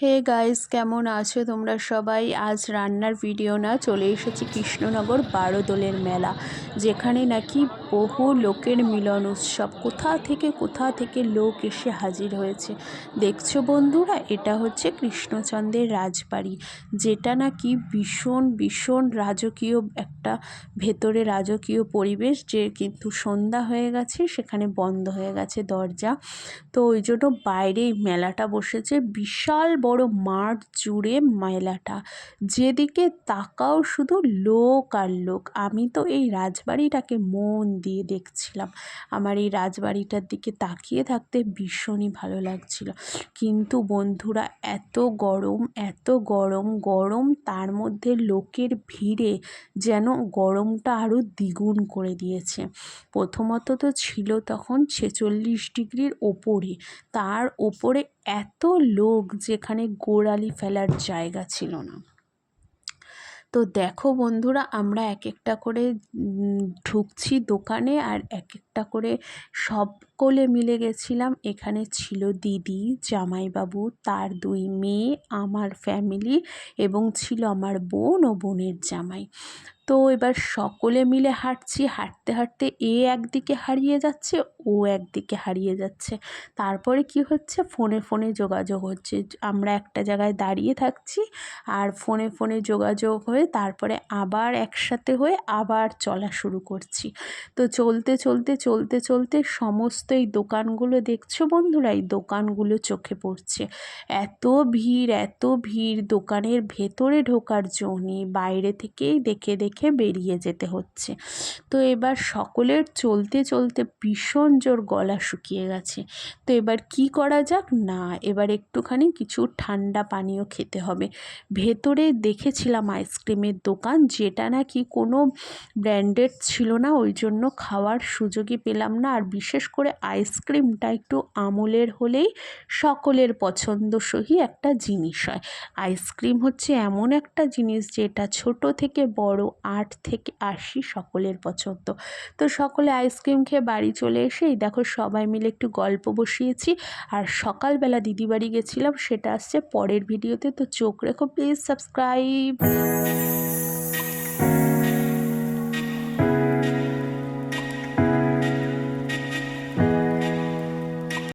Hey guys, কেমন আছো তোমরা সবাই? আজ রান্নার ভিডিও না, চলে এসেছি কৃষ্ণনগর বারোদোলের মেলা, যেখানে নাকি বহু লোকের মিলন উৎসব, কোথা থেকে কোথা থেকে লোক এসে হাজির হয়েছে। দেখছ বন্ধুরা, এটা হচ্ছে কৃষ্ণচন্দ্রের রাজবাড়ি, যেটা নাকি ভীষণ ভীষণ রাজকীয় একটা ভেতরে রাজকীয় পরিবেশ, যে কিন্তু সন্ধ্যা হয়ে গেছে, সেখানে বন্ধ হয়ে গেছে দরজা। তো ওই জন্য বাইরেই মেলাটা বসেছে, বিশাল বড় মাঠ জুড়ে মেলাটা যেদিকে তাকাও শুধু লোক আর লোক। আমি তো এই রাজবাড়িটাকে মন দিয়ে দেখছিলাম। আমার এই রাজবাড়িটার দিকে তাকিয়ে থাকতে ভীষণই ভালো লাগছিল। কিন্তু বন্ধুরা, এত গরম এত গরম গরম তার মধ্যে লোকের ভিড়ে যেন গরমটা আরও দ্বিগুণ করে দিয়েছে। প্রথমত তো ছিল তখন ছেচল্লিশ ডিগ্রির ওপরে। তার ওপরে এত লোক যেখানে গোড়ালি ফেলার জায়গা ছিল না। তো দেখো বন্ধুরা, আমরা এক একটা করে ঢুকছি দোকানে আর এক একটা করে সকলে মিলে গেছিলাম। এখানে ছিল দিদি, জামাইবাবু, তার দুই মেয়ে, আমার ফ্যামিলি এবং ছিল আমার বোন ও বোনের জামাই। তো এবার সকলে মিলে হাঁটছি, হাঁটতে হাঁটতে এ একদিকে হারিয়ে যাচ্ছে, ও একদিকে হারিয়ে যাচ্ছে। তারপরে কি হচ্ছে? ফোনে ফোনে যোগাযোগ হচ্ছে। আমরা একটা জায়গায় দাঁড়িয়ে থাকছি আর ফোনে ফোনে যোগাযোগ হয়ে তারপরে আবার একসাথে হয়ে আবার চলা শুরু করছি। তো চলতে চলতে চলতে চলতে সমস্ত এই দোকানগুলো দেখছ বন্ধুরা? এই দোকানগুলো চোখে পড়ছে। এত ভিড় এত ভিড়, দোকানের ভেতরে ঢোকার জন্য বাইরে থেকেই দেখে দেখে বেরিয়ে যেতে হচ্ছে। তো এবার সকলের চলতে চলতে ভীষণ জোর গলা শুকিয়ে গেছে। তো এবার কি করা যাক? না, এবার একটুখানি কিছু ঠান্ডা পানীয় খেতে হবে। ভেতরে দেখেছিলাম আইসক্রিমের দোকান, যেটা নাকি কোনো ব্র্যান্ডেড ছিল না, ওই জন্য খাওয়ার সুযোগই পেলাম না। আর বিশেষ করে আইসক্রিমটা একটু আমলের হলেই সকলের পছন্দসই একটা জিনিস হয়। আইসক্রিম হচ্ছে এমন একটা জিনিস যেটা ছোট থেকে বড় আট থেকে আশি সকলের পছন্দ। তো সকলে আইসক্রিম খেয়ে বাড়ি চলে এসেই দেখো সবাই মিলে একটু গল্প বসিয়েছি আর সকালবেলা দিদি বাড়ি গেছিলাম সেটা আসছে পরের ভিডিওতে। তো চোখ রেখো প্লিজ সাবস্ক্রাইব